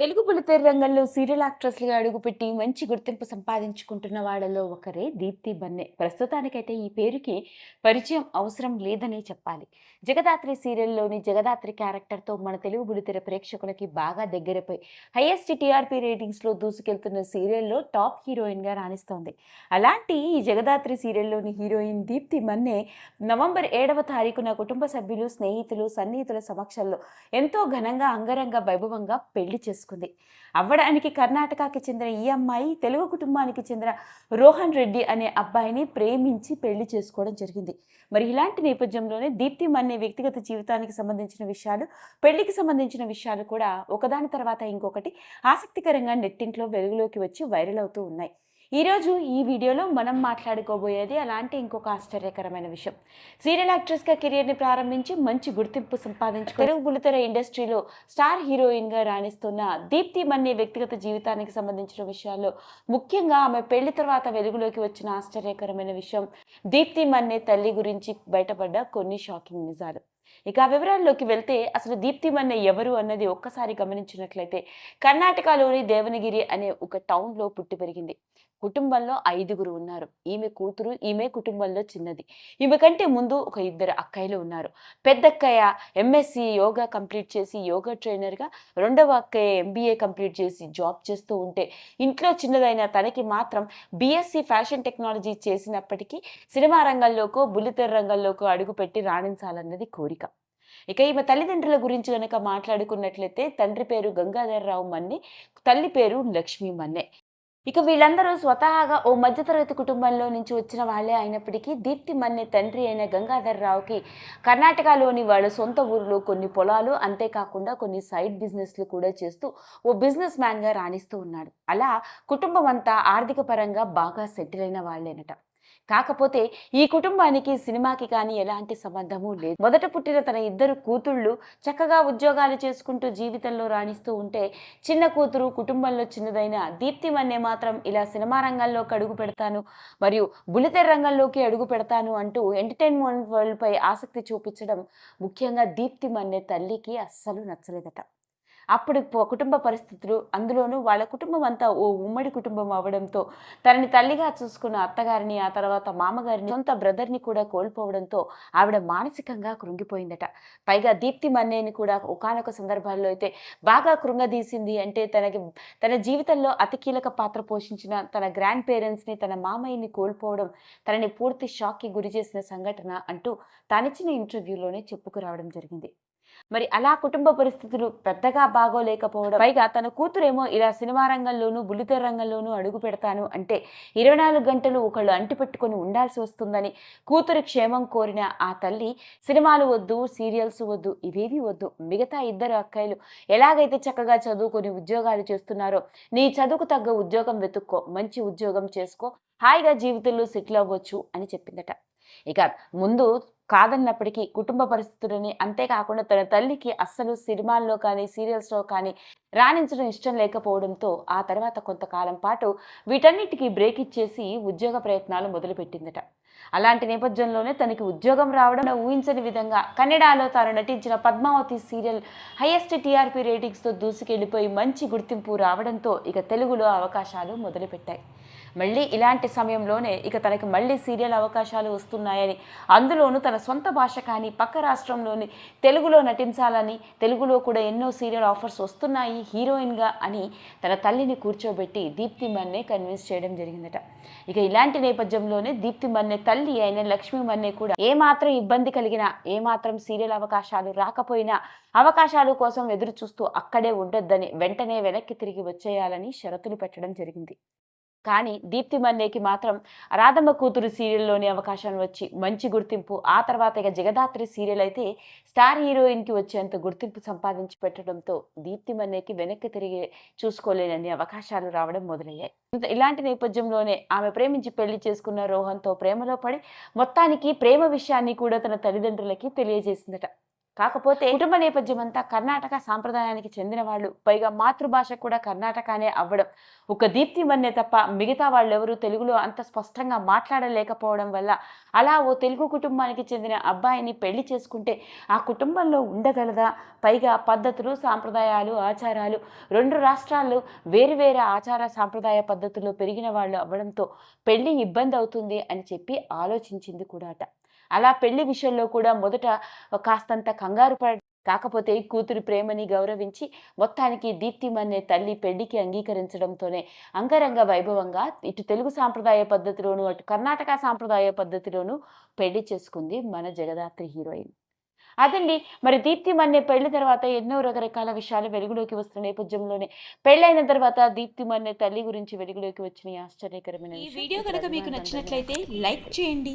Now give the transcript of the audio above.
తెలుగు బుల్లితెర రంగంలో సీరియల్ యాక్ట్రెస్లుగా అడుగుపెట్టి మంచి గుర్తింపు సంపాదించుకుంటున్న వాళ్ళలో ఒకరే దీప్తి బన్నే. ప్రస్తుతానికైతే ఈ పేరుకి పరిచయం అవసరం లేదనే చెప్పాలి. జగదాత్రి సీరియల్లోని జగదాత్రి క్యారెక్టర్తో మన తెలుగు బుల్లితెర ప్రేక్షకులకి బాగా దగ్గరపోయి హైయెస్ట్ టీఆర్పీ రేటింగ్స్లో దూసుకెళ్తున్న సీరియల్లో టాప్ హీరోయిన్గా రాణిస్తోంది. అలాంటి ఈ జగదాత్రి సీరియల్లోని హీరోయిన్ దీప్తి మన్నే నవంబర్ ఏడవ తారీఖున కుటుంబ సభ్యులు స్నేహితులు సన్నిహితుల సమక్షంలో ఎంతో ఘనంగా అంగరంగ వైభవంగా పెళ్ళి చేసుకుంది అవ్వడానికి కర్ణాటకకి చెందిన ఈ అమ్మాయి తెలుగు కుటుంబానికి చెందిన రోహన్ రెడ్డి అనే అబ్బాయిని ప్రేమించి పెళ్ళి చేసుకోవడం జరిగింది. మరి ఇలాంటి నేపథ్యంలోనే దీప్తి మన్నే వ్యక్తిగత జీవితానికి సంబంధించిన విషయాలు పెళ్ళికి సంబంధించిన విషయాలు కూడా ఒకదాని తర్వాత ఇంకొకటి ఆసక్తికరంగా నెట్టింట్లో వెలుగులోకి వచ్చి వైరల్ అవుతూ ఉన్నాయి. ఈరోజు ఈ వీడియోలో మనం మాట్లాడుకోబోయేది అలాంటి ఇంకొక ఆశ్చర్యకరమైన విషయం. సీరియల్ యాక్ట్రెస్గా కెరియర్ని ప్రారంభించి మంచి గుర్తింపు సంపాదించు తెలుగు బుల్లితెర ఇండస్ట్రీలో స్టార్ హీరోయిన్గా రాణిస్తున్న దీప్తి మన్నే వ్యక్తిగత జీవితానికి సంబంధించిన విషయాల్లో ముఖ్యంగా ఆమె పెళ్ళి తర్వాత వెలుగులోకి వచ్చిన ఆశ్చర్యకరమైన విషయం. దీప్తి మన్నే తల్లి గురించి బయటపడ్డ కొన్ని షాకింగ్ నిజాలు. ఇక ఆ వివరాల్లోకి వెళ్తే అసలు దీప్తిమన్న ఎవరు అన్నది ఒక్కసారి గమనించినట్లయితే కర్ణాటకలోని దేవనగిరి అనే ఒక టౌన్లో పుట్టి పెరిగింది. కుటుంబంలో ఐదుగురు ఉన్నారు. ఈమె కూతురు ఈమె కుటుంబంలో చిన్నది. ఈమె కంటే ముందు ఒక ఇద్దరు అక్కయ్యలు ఉన్నారు. పెద్దక్కయ్య ఎంఎస్సి యోగా కంప్లీట్ చేసి యోగా ట్రైనర్గా రెండవ అక్కయ్య ఎంబీఏ కంప్లీట్ చేసి జాబ్ చేస్తూ ఉంటే ఇంట్లో చిన్నదైన తనకి మాత్రం బీఎస్సీ ఫ్యాషన్ టెక్నాలజీ చేసినప్పటికీ సినిమా రంగంలోకో బుల్లితెర రంగంలోకో అడుగుపెట్టి రాణించాలన్నది కోరిక. ఇక ఈమె తల్లిదండ్రుల గురించి కనుక మాట్లాడుకున్నట్లయితే తండ్రి పేరు గంగాధరరావు మన్నే తల్లి పేరు లక్ష్మీ మన్నే. ఇక వీళ్ళందరూ స్వతహాగా ఓ మధ్యతరగతి కుటుంబంలో నుంచి వచ్చిన వాళ్ళే అయినప్పటికీ దీప్తి మన్నే తండ్రి అయిన గంగాధరరావుకి కర్ణాటకలోని వాళ్ళ సొంత ఊరిలో కొన్ని పొలాలు అంతేకాకుండా కొన్ని సైడ్ బిజినెస్లు కూడా చేస్తూ ఓ బిజినెస్ మ్యాన్గా రాణిస్తూ ఉన్నాడు. అలా కుటుంబం అంతా ఆర్థిక పరంగా బాగా సెటిల్ అయిన వాళ్ళేనట. కాకపోతే ఈ కుటుంబానికి సినిమాకి కానీ ఎలాంటి సంబంధము లేదు. మొదట పుట్టిన తన ఇద్దరు కూతుళ్ళు చక్కగా ఉద్యోగాలు చేసుకుంటూ జీవితంలో రాణిస్తూ ఉంటే చిన్న కూతురు కుటుంబంలో చిన్నదైన దీప్తి మన్నే మాత్రం ఇలా సినిమా రంగంలోకి అడుగు పెడతాను మరియు బుల్లితెర రంగంలోకి అడుగు పెడతాను అంటూ ఎంటర్టైన్మెంట్ వరల్డ్పై ఆసక్తి చూపించడం ముఖ్యంగా దీప్తి మన్నే తల్లికి అస్సలు నచ్చలేదట. అప్పుడు కుటుంబ పరిస్థితులు అందులోనూ వాళ్ళ కుటుంబం అంతా ఓ ఉమ్మడి కుటుంబం అవడంతో తనని తల్లిగా చూసుకున్న అత్తగారిని ఆ తర్వాత మామగారిని సొంత బ్రదర్ని కూడా కోల్పోవడంతో ఆవిడ మానసికంగా కృంగిపోయిందట. పైగా దీప్తి మన్నేని కూడా ఒకానొక సందర్భాల్లో అయితే బాగా కృంగదీసింది అంటే తనకి తన జీవితంలో అతి కీలక పాత్ర పోషించిన తన గ్రాండ్ పేరెంట్స్ని తన మామయ్యని కోల్పోవడం తనని పూర్తి షాక్కి గురి చేసిన సంఘటన అంటూ తానిచ్చిన ఇంటర్వ్యూలోనే చెప్పుకురావడం జరిగింది. మరి అలా కుటుంబ పరిస్థితులు పెద్దగా బాగోలేకపోవడం. పైగా తన కూతురేమో ఇలా సినిమా రంగంలోనూ బుల్లితెర రంగంలోనూ అడుగు పెడతాను అంటే ఇరవై నాలుగు గంటలు ఒకళ్ళు అంటిపెట్టుకొని ఉండాల్సి వస్తుందని కూతురి క్షేమం కోరిన ఆ తల్లి సినిమాలు వద్దు సీరియల్స్ వద్దు ఇవేవి వద్దు మిగతా ఇద్దరు అక్కయ్యలు ఎలాగైతే చక్కగా చదువుకొని ఉద్యోగాలు చేస్తున్నారో నీ చదువుకు తగ్గ ఉద్యోగం వెతుక్కో మంచి ఉద్యోగం చేసుకో హాయిగా జీవితంలో సెటిల్ అవ్వచ్చు అని చెప్పిందట. ఇక ముందు కాదన్నప్పటికీ కుటుంబ పరిస్థితులని అంతేకాకుండా తన తల్లికి అస్సలు సినిమాల్లో కానీ సీరియల్స్లో కానీ రాణించడం ఇష్టం లేకపోవడంతో ఆ తర్వాత కొంతకాలం పాటు వీటన్నిటికీ బ్రేక్ ఇచ్చేసి ఉద్యోగ ప్రయత్నాలు మొదలుపెట్టిందట. అలాంటి నేపథ్యంలోనే తనకి ఉద్యోగం రావడం ఊహించని విధంగా కన్నడలో తాను నటించిన పద్మావతి సీరియల్ హైయెస్ట్ టీఆర్పీ రేటింగ్స్తో దూసుకెళ్ళిపోయి మంచి గుర్తింపు రావడంతో ఇక తెలుగులో అవకాశాలు మొదలుపెట్టాయి. మళ్ళీ ఇలాంటి సమయంలోనే ఇక తనకి మళ్ళీ సీరియల్ అవకాశాలు వస్తున్నాయని అందులోనూ తన సొంత భాష కానీ పక్క రాష్ట్రంలోని తెలుగులో నటించాలని తెలుగులో కూడా ఎన్నో సీరియల్ ఆఫర్స్ వస్తున్నాయి హీరోయిన్గా అని తన తల్లిని కూర్చోబెట్టి దీప్తి మన్నే కన్విన్స్ చేయడం జరిగిందట. ఇక ఇలాంటి నేపథ్యంలోనే దీప్తి మన్నే తల్లి అయిన లక్ష్మీ మన్నే కూడా ఏమాత్రం ఇబ్బంది కలిగినా ఏమాత్రం సీరియల్ అవకాశాలు రాకపోయినా అవకాశాలు కోసం ఎదురు చూస్తూ అక్కడే ఉండొద్దని వెంటనే వెనక్కి తిరిగి వచ్చేయాలని షరతులు పెట్టడం జరిగింది. కానీ దీప్తి మన్నేకి మాత్రం రాధమ్మ కూతురు సీరియల్లోని అవకాశం వచ్చి మంచి గుర్తింపు ఆ తర్వాత ఇక జగదాత్రి సీరియల్ అయితే స్టార్ హీరోయిన్కి వచ్చేంత గుర్తింపు సంపాదించి పెట్టడంతో దీప్తి మన్నేకి వెనక్కి తిరిగి చూసుకోలేనన్ని అవకాశాలు రావడం మొదలయ్యాయి. ఇలాంటి నేపథ్యంలోనే ఆమె ప్రేమించి పెళ్ళి చేసుకున్న రోహన్తో ప్రేమలో పడి మొత్తానికి ప్రేమ విషయాన్ని కూడా తన తల్లిదండ్రులకి తెలియజేసిందట. కాకపోతే కుటుంబ నేపథ్యం అంతా కర్ణాటక సాంప్రదాయానికి చెందిన వాళ్ళు. పైగా మాతృభాష కూడా కర్ణాటకనే అవ్వడం. ఒక దీప్తి మన్నే తప్ప మిగతా వాళ్ళెవరూ తెలుగులో అంత స్పష్టంగా మాట్లాడలేకపోవడం వల్ల అలా ఓ తెలుగు కుటుంబానికి చెందిన అబ్బాయిని పెళ్ళి చేసుకుంటే ఆ కుటుంబంలో ఉండగలదా? పైగా పద్ధతులు సాంప్రదాయాలు ఆచారాలు రెండు రాష్ట్రాల్లో వేరు వేరే ఆచార సాంప్రదాయ పద్ధతుల్లో పెరిగిన వాళ్ళు అవ్వడంతో పెళ్ళి ఇబ్బంది అవుతుంది అని చెప్పి ఆలోచించింది కూడా అట అలా పెళ్ళి విషయంలో కూడా మొదట కాస్తంత కంగారు పడ కాకపోతే కూతురి ప్రేమని గౌరవించి మొత్తానికి దీప్తిమన్నే తల్లి పెళ్ళికి అంగీకరించడంతోనే అంగరంగ వైభవంగా ఇటు తెలుగు సాంప్రదాయ పద్ధతిలోను అటు కర్ణాటక సాంప్రదాయ పద్ధతిలోను పెళ్ళి చేసుకుంది మన జగదాత్రి హీరోయిన్. అదండి. మరి దీప్తి మన్నే పెళ్ళి తర్వాత ఎన్నో రకరకాల విషయాలు వెలుగులోకి వస్తున్న నేపథ్యంలోనే పెళ్ళైన తర్వాత దీప్తి మన్నే తల్లి గురించి వెలుగులోకి వచ్చిన ఆశ్చర్యకరమైన ఈ వీడియో కనుక మీకు నచ్చినట్లయితే లైక్ చేయండి.